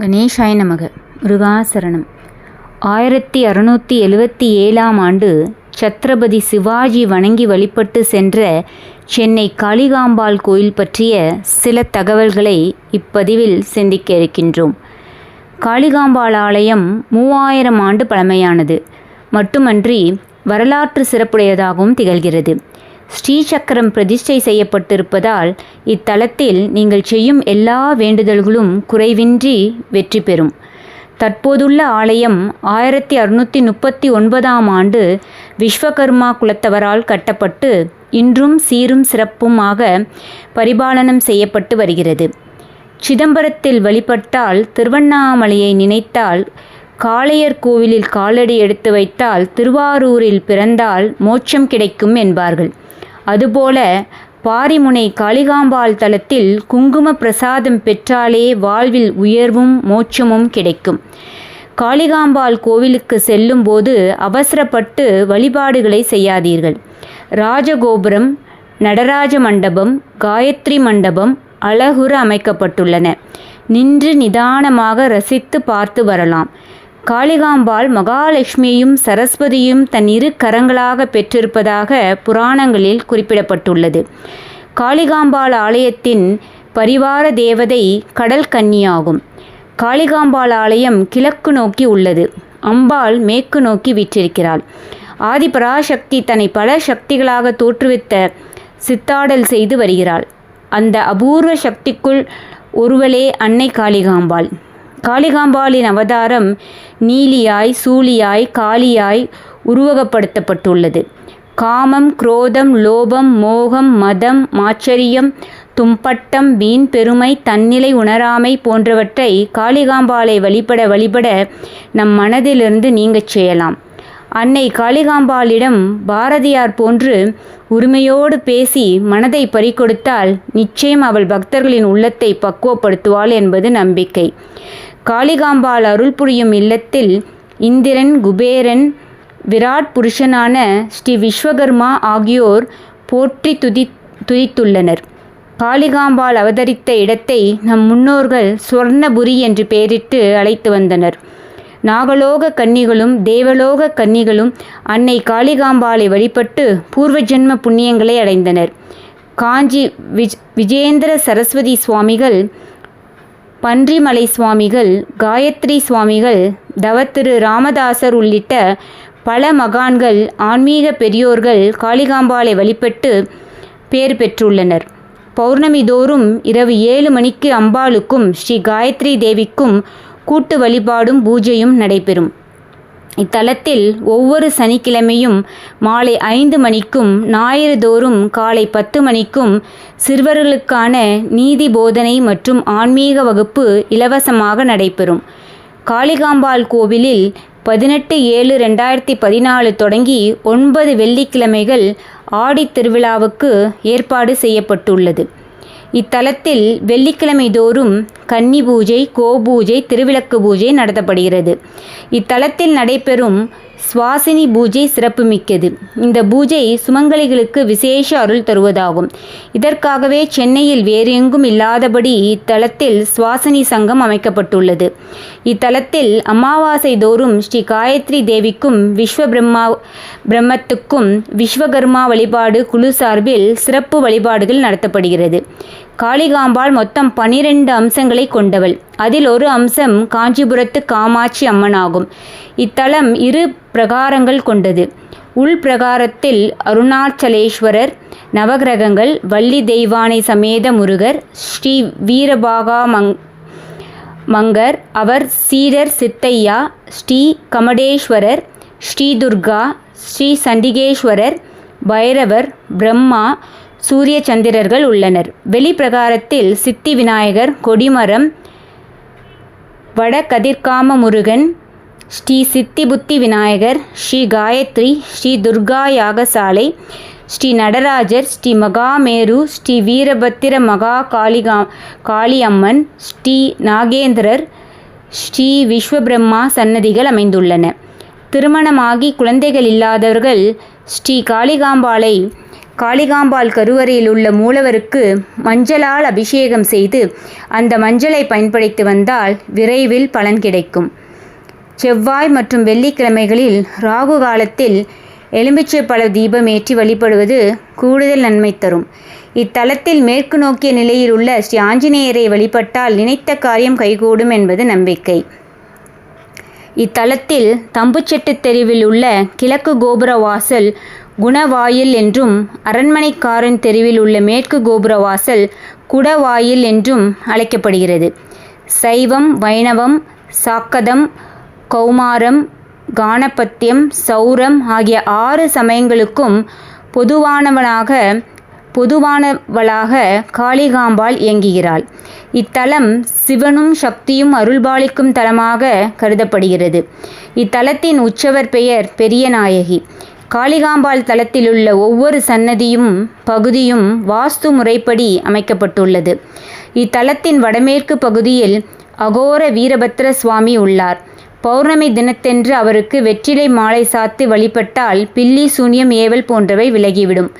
கணேஷாய நமக. முருகாசரணம். ஆயிரத்தி அறுநூற்றி எழுவத்தி ஏழாம் ஆண்டு சத்ரபதி சிவாஜி வணங்கி வழிபட்டு சென்ற சென்னை காளிகாம்பாள் கோயில் பற்றிய சில தகவல்களை இப்பதிவில் சிந்திக்க இருக்கின்றோம். காளிகாம்பாள் ஆலயம் மூவாயிரம் ஆண்டு பழமையானது. மட்டுமன்றி வரலாற்று சிறப்புடையதாகவும் திகழ்கிறது. ஸ்ரீசக்கரம் பிரதிஷ்டை செய்யப்பட்டிருப்பதால் இத்தலத்தில் நீங்கள் செய்யும் எல்லா வேண்டுதல்களும் குறைவின்றி வெற்றி பெறும். தற்போதுள்ள ஆலயம் ஆயிரத்தி அறுநூற்றி முப்பத்தி ஒன்பதாம் ஆண்டு விஸ்வகர்மா குலத்தவரால் கட்டப்பட்டு இன்றும் சீரும் சிறப்புமாக பரிபாலனம் செய்யப்பட்டு வருகிறது. சிதம்பரத்தில் வழிபட்டால் திருவண்ணாமலையை நினைத்தால் காளையர் கோவிலில் காலடி எடுத்து வைத்தால் திருவாரூரில் பிறந்தால் மோட்சம் கிடைக்கும் என்பார்கள். அதுபோல பாரிமுனை காளிகாம்பாள் தலத்தில் குங்கும பிரசாதம் பெற்றாலே வாழ்வில் உயர்வும் மோட்சமும் கிடைக்கும். காளிகாம்பாள் கோவிலுக்கு செல்லும்போது அவசரப்பட்டு வழிபாடுகளை செய்யாதீர்கள். ராஜகோபுரம் நடராஜ மண்டபம் காயத்ரி மண்டபம் அழகுற அமைக்கப்பட்டுள்ளன. நின்று நிதானமாக ரசித்து பார்த்து வரலாம். காளிகாம்பாள் மகாலட்சுமியையும் சரஸ்வதியும் தன் இரு கரங்களாக பெற்றிருப்பதாக புராணங்களில் குறிப்பிடப்பட்டுள்ளது. காளிகாம்பாள் ஆலயத்தின் பரிவார தேவதை கடல் கன்னியாகும். காளிகாம்பாள் ஆலயம் கிழக்கு நோக்கி உள்ளது. அம்பாள் மேற்கு நோக்கி விற்றிருக்கிறாள். ஆதிபராசக்தி தன்னை பல சக்திகளாக தோற்றுவித்த சித்தாடல் செய்து வருகிறாள். அந்த அபூர்வ சக்திக்குள் ஒருவளே அன்னை காளிகாம்பாள். காளிகாம்பாளின் அவதாரம் நீலியாய் சூழியாய் காளியாய் உருவகப்படுத்தப்பட்டுள்ளது. காமம் குரோதம் லோபம் மோகம் மதம் மாச்சரியம் தும்பட்டம் வீண் பெருமை தன்னிலை உணராமை போன்றவற்றை காளிகாம்பாளை வழிபட வழிபட நம் மனதிலிருந்து நீங்கச் செய்யலாம். அன்னை காளிகாம்பாளிடம் பாரதியார் போன்று உரிமையோடு பேசி மனதை பறிகொடுத்தால் நிச்சயம் அவள் பக்தர்களின் உள்ளத்தை பக்குவப்படுத்துவாள் என்பது நம்பிக்கை. காளிகாம்பாள் அருள் புரியும் இல்லத்தில் இந்திரன் குபேரன் விராட் புருஷனான ஸ்ரீ விஸ்வகர்மா ஆகியோர் போற்றி துதி துதித்துள்ளனர். காளிகாம்பாள் அவதரித்த இடத்தை நம் முன்னோர்கள் சுவர்ணபுரி என்று பெயரிட்டு அழைத்து வந்தனர். நாகலோக கன்னிகளும் தேவலோக கன்னிகளும் அன்னை காளிகாம்பாளை வழிபட்டு பூர்வ ஜென்ம புண்ணியங்களை அடைந்தனர். காஞ்சி விஜ் விஜேந்திர சரஸ்வதி சுவாமிகள் பன்றிமலை சுவாமிகள் காயத்ரி சுவாமிகள் தவத்திரு ராமதாசர் உள்ளிட்ட பல மகான்கள் ஆன்மீக பெரியோர்கள் காளிகாம்பாளை வழிபட்டு பேர் பெற்றுள்ளனர். பௌர்ணமி தோறும் இரவு ஏழு மணிக்கு அம்பாளுக்கும் ஸ்ரீ காயத்ரி தேவிக்கும் கூட்டு வழிபாடும் பூஜையும் நடைபெறும். இத்தலத்தில் ஒவ்வொரு சனிக்கிழமையும் மாலை ஐந்து மணிக்கும் ஞாயிறு தோறும் காலை பத்து மணிக்கும் சிறுவர்களுக்கான நீதி போதனை மற்றும் ஆன்மீக வகுப்பு இலவசமாக நடைபெறும். காளிகாம்பாள் கோவிலில் பதினெட்டு ஏழு ரெண்டாயிரத்தி பதினாலு தொடங்கி ஒன்பது வெள்ளிக்கிழமைகள் ஆடித் திருவிழாவுக்கு ஏற்பாடு செய்யப்பட்டுள்ளது. இத்தலத்தில் வெள்ளிக்கிழமை தோறும் கன்னி பூஜை கோபூஜை திருவிளக்கு பூஜை நடத்தப்படுகிறது. இத்தலத்தில் நடைபெறும் சுவாசினி பூஜை சிறப்புமிக்கது. இந்த பூஜை சுமங்கலிகளுக்கு விசேஷ அருள் தருவதாகும். இதற்காகவே சென்னையில் வேறு எங்கும் இல்லாதபடி இத்தலத்தில் சுவாசினி சங்கம் அமைக்கப்பட்டுள்ளது. இத்தலத்தில் அமாவாசை தோறும் ஸ்ரீ காயத்ரி தேவிக்கும் விஸ்வ பிரம்மா பிரம்மத்துக்கும் விஸ்வகர்மா வழிபாடு குழு சார்பில் சிறப்பு வழிபாடுகள் நடத்தப்படுகிறது. காளிகாம்பாள் மொத்தம் பனிரெண்டு அம்சங்களை கொண்டவள். அதில் ஒரு அம்சம் காஞ்சிபுரத்து காமாட்சி அம்மனாகும். இத்தலம் இரு பிரகாரங்கள் கொண்டது. உள் பிரகாரத்தில் அருணாச்சலேஸ்வரர் நவகிரகங்கள் வள்ளி தெய்வானை சமேத முருகர் ஸ்ரீ வீரபாகா மங் மங்கர் அவர் சீடர் சித்தையா ஸ்ரீ கமடேஸ்வரர் ஸ்ரீ துர்கா ஸ்ரீ சண்டிகேஸ்வரர் பைரவர் பிரம்மா சூரிய சந்திரர்கள் உள்ளனர். வெளிப்பிரகாரத்தில் சித்தி விநாயகர் கொடிமரம் வட கதிர்காம முருகன் ஸ்ரீ சித்தி புத்தி விநாயகர் ஸ்ரீ காயத்ரி ஸ்ரீ துர்கா யாகசாலை ஸ்ரீ நடராஜர் ஸ்ரீ மகாமேரு ஸ்ரீ வீரபத்திர மகா காளிகா காளி அம்மன் ஸ்ரீ நாகேந்திரர் ஸ்ரீ விஸ்வபிரம்மா சன்னதிகள் அமைந்துள்ளன. திருமணமாகி குழந்தைகள் இல்லாதவர்கள் ஸ்ரீ காளிகாம்பாளை காளிகாம்பாள் கருவறையில் உள்ள மூலவருக்கு மஞ்சளால் அபிஷேகம் செய்து அந்த மஞ்சளை பயன்படுத்தி வந்தால் விரைவில் பலன் கிடைக்கும். செவ்வாய் மற்றும் வெள்ளிக்கிழமைகளில் ராகு காலத்தில் எலுமிச்சை பழ தீபம் ஏற்றி வழிபடுவது கூடுதல் நன்மை தரும். இத்தலத்தில் மேற்கு நோக்கிய நிலையில் உள்ள ஸ்ரீ ஆஞ்சநேயரை வழிபட்டால் நினைத்த காரியம் கைகூடும் என்பது நம்பிக்கை. இத்தலத்தில் தம்புச்செட்டு தெருவில் உள்ள கிழக்கு கோபுர வாசல் குணவாயில் என்றும் அரண்மனைக்காரன் தெருவில் உள்ள மேற்கு கோபுர வாசல் குடவாயில் என்றும் அழைக்கப்படுகிறது. சைவம் வைணவம் சாக்கதம் கௌமாரம் கானபத்தியம் சௌரம் ஆகிய ஆறு சமயங்களுக்கும் பொதுவானவனாக பொதுவானவளாக காளிகாம்பாள் இயங்குகிறாள். இத்தலம் சிவனும் சக்தியும் அருள்பாலிக்கும் தலமாக கருதப்படுகிறது. இத்தலத்தின் உற்சவர் பெயர் பெரியநாயகி காளிகாம்பாள் தலத்திலுள்ள ஒவ்வொரு சன்னதியும் பகுதியும் வாஸ்து முறைப்படி அமைக்கப்பட்டுள்ளது. இத்தலத்தின் வடமேற்கு பகுதியில் அகோர வீரபத்ர சுவாமி உள்ளார். பௌர்ணமி தினத்தென்று அவருக்கு வெற்றிலை மாலை சாத்து வழிபட்டால் பில்லி சூன்யம் ஏவல் போன்றவை விலகிவிடும்.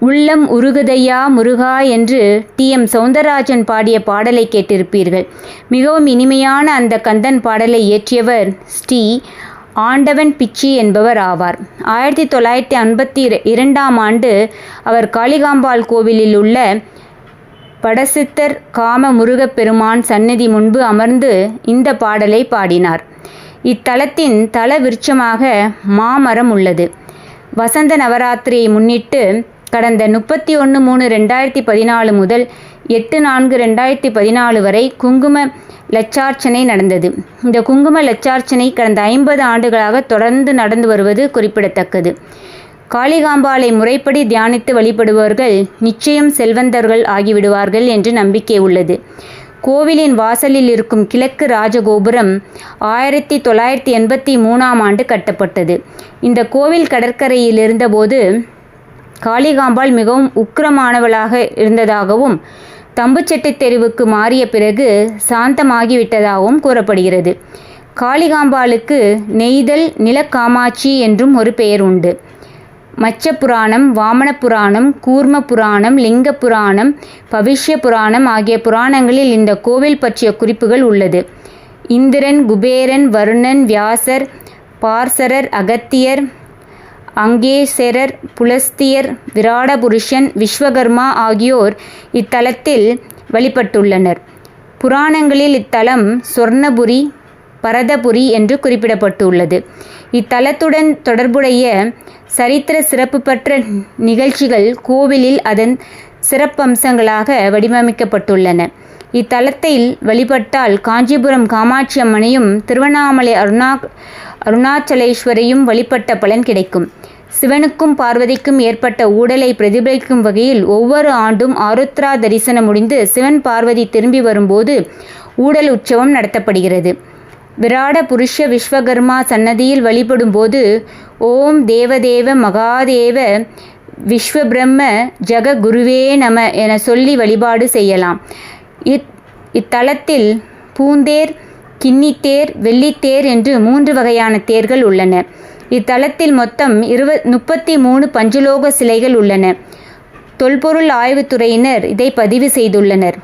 உள்ளம் உருகுதையா முருகா என்று டி. எம். சௌந்தரராஜன் பாடிய பாடலை கேட்டிருப்பீர்கள். மிகவும் இனிமையான அந்த கந்தன் பாடலை இயற்றியவர் ஸ்ரீ ஆண்டவன் பிச்சி என்பவர் ஆவார். ஆயிரத்தி தொள்ளாயிரத்தி ஐம்பத்தி இரண்டாம் ஆண்டு அவர் காளிகாம்பாள் கோவிலில் உள்ள படசித்தர் காம முருகப்பெருமான் சந்நிதி முன்பு அமர்ந்து இந்த பாடலை பாடினார். இத்தலத்தின் தல விருட்சமாக மாமரம் உள்ளது. வசந்த நவராத்திரியை முன்னிட்டு கடந்த முப்பத்தி ஒன்று மூணு ரெண்டாயிரத்தி பதினாலு முதல் எட்டு நான்கு ரெண்டாயிரத்தி பதினாலு வரை குங்கும லட்சார்ச்சனை நடந்தது. இந்த குங்கும லட்சார்ச்சனை கடந்த ஐம்பது ஆண்டுகளாக தொடர்ந்து நடந்து வருவது குறிப்பிடத்தக்கது. காளிகாம்பாளை முறைப்படி தியானித்து வழிபடுபவர்கள் நிச்சயம் செல்வந்தர்கள் ஆகிவிடுவார்கள் என்று நம்பிக்கை உள்ளது. கோவிலின் வாசலில் இருக்கும் கிழக்கு ராஜகோபுரம் ஆயிரத்தி தொள்ளாயிரத்தி எண்பத்தி மூணாம் ஆண்டு கட்டப்பட்டது. இந்த கோவில் கடற்கரையில் இருந்தபோது காளிகாம்பாள் மிகவும் உக்கிரமானவளாக இருந்ததாகவும் தம்புச்செட்டி தெருவுக்கு மாறிய பிறகு சாந்தமாகிவிட்டதாகவும் கூறப்படுகிறது. காளிகாம்பாளுக்கு நெய்தல் நிலக்காமாட்சி என்றும் ஒரு பெயர் உண்டு. மச்ச புராணம் வாமன புராணம் கூர்ம புராணம் லிங்க புராணம் பவிஷ்ய புராணம் ஆகிய புராணங்களில் இந்த கோவில் பற்றிய குறிப்புகள் உள்ளது. இந்திரன் குபேரன் வருணன் வியாசர் பார்சரர் அகத்தியர் அங்கேசரர் புலஸ்தியர் விராடபுருஷன் விஸ்வகர்மா ஆகியோர் இத்தலத்தில் வழிபட்டுள்ளனர். புராணங்களில் இத்தலம் சொர்ணபுரி பரதபுரி என்று குறிப்பிடப்பட்டுள்ளது. இத்தலத்துடன் தொடர்புடைய சரித்திர சிறப்பு பெற்ற நிகழ்ச்சிகள் கோவிலில் அதன் சிறப்பம்சங்களாக வடிவமைக்கப்பட்டுள்ளன. இத்தலத்தில் வழிபட்டால் காஞ்சிபுரம் காமாட்சி அம்மனையும் திருவண்ணாமலை அருணா அருணாச்சலேஸ்வரையும் வழிபட்ட பலன் கிடைக்கும். சிவனுக்கும் பார்வதிக்கும் ஏற்பட்ட ஊடலை பிரதிபலிக்கும் வகையில் ஒவ்வொரு ஆண்டும் ஆருத்ரா தரிசனம் முடிந்து சிவன் பார்வதி திரும்பி வரும்போது ஊடல் உற்சவம் நடத்தப்படுகிறது. விராட புருஷ விஸ்வகர்மா சன்னதியில் வழிபடும்போது ஓம் தேவதேவ மகாதேவ விஸ்வபிரம்ம ஜக குருவே நம என சொல்லி வழிபாடு செய்யலாம். இத் இத்தலத்தில் பூந்தேர் கின்னித்தேர் வெள்ளித்தேர் என்று மூன்று வகையான தேர்கள் உள்ளன. இத்தலத்தில் மொத்தம் இருவ முப்பத்தி மூணு பஞ்சலோக சிலைகள் உள்ளன. தொல்பொருள் ஆய்வுத்துறையினர் இதை பதிவு செய்துள்ளனர்.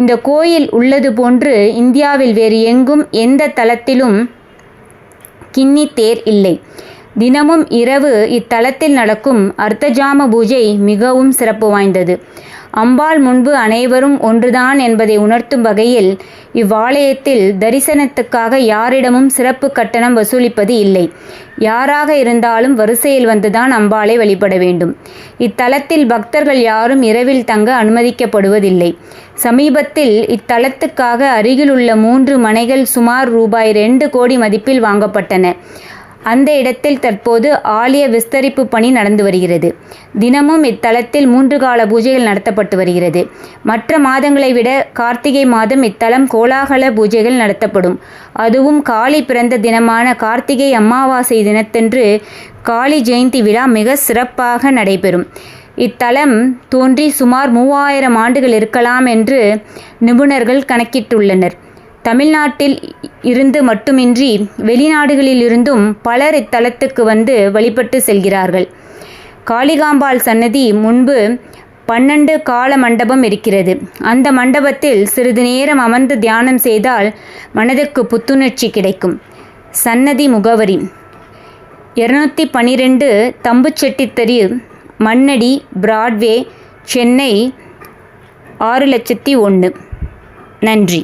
இந்த கோயில் உள்ளது போன்று இந்தியாவில் வேறு எங்கும் எந்த தலத்திலும் கிண்ணி தேர் இல்லை. தினமும் இரவு இத்தலத்தில் நடக்கும் அர்த்தஜாம பூஜை மிகவும் சிறப்பு வாய்ந்தது. அம்பாள் முன்பு அனைவரும் ஒன்றுதான் என்பதை உணர்த்தும் வகையில் இவ்வாலயத்தில் தரிசனத்துக்காக யாரிடமும் சிறப்பு கட்டணம் வசூலிப்பது இல்லை. யாராக இருந்தாலும் வரிசையில் வந்துதான் அம்பாளை வழிபட வேண்டும். இத்தலத்தில் பக்தர்கள் யாரும் இரவில் தங்க அனுமதிக்கப்படுவதில்லை. சமீபத்தில் இத்தலத்துக்காக அருகிலுள்ள மூன்று மனைகள் சுமார் ரூபாய் ரெண்டு கோடி மதிப்பில் வாங்கப்பட்டன. அந்த இடத்தில் தற்போது ஆலய விஸ்தரிப்பு பணி நடந்து வருகிறது. தினமும் இத்தலத்தில் மூன்று கால பூஜைகள் நடத்தப்பட்டு வருகிறது. மற்ற மாதங்களை விட கார்த்திகை மாதம் இத்தலம் கோலாகல பூஜைகள் நடத்தப்படும். அதுவும் காளி பிறந்த தினமான கார்த்திகை அமாவாசை தினத்தன்று காளி ஜெயந்தி விழா மிக சிறப்பாக நடைபெறும். இத்தலம் தோன்றி சுமார் மூவாயிரம் ஆண்டுகள் இருக்கலாம் என்று நிபுணர்கள் கணக்கிட்டுள்ளனர். தமிழ்நாட்டில் இருந்து மட்டுமின்றி வெளிநாடுகளில் இருந்தும் பலர் இத்தலத்துக்கு வந்து வழிபட்டு செல்கிறார்கள். காளிகாம்பாள் சன்னதி முன்பு பன்னெண்டு கால மண்டபம் இருக்கிறது. அந்த மண்டபத்தில் சிறிது நேரம் அமர்ந்து தியானம் செய்தால் மனதுக்கு புத்துணர்ச்சி கிடைக்கும். சன்னதி முகவரி. இருநூற்றி பன்னிரெண்டு தம்புச்செட்டித்தறி மண்ணடி பிராட்வே சென்னை ஆறு லட்சத்தி ஒன்று நன்றி.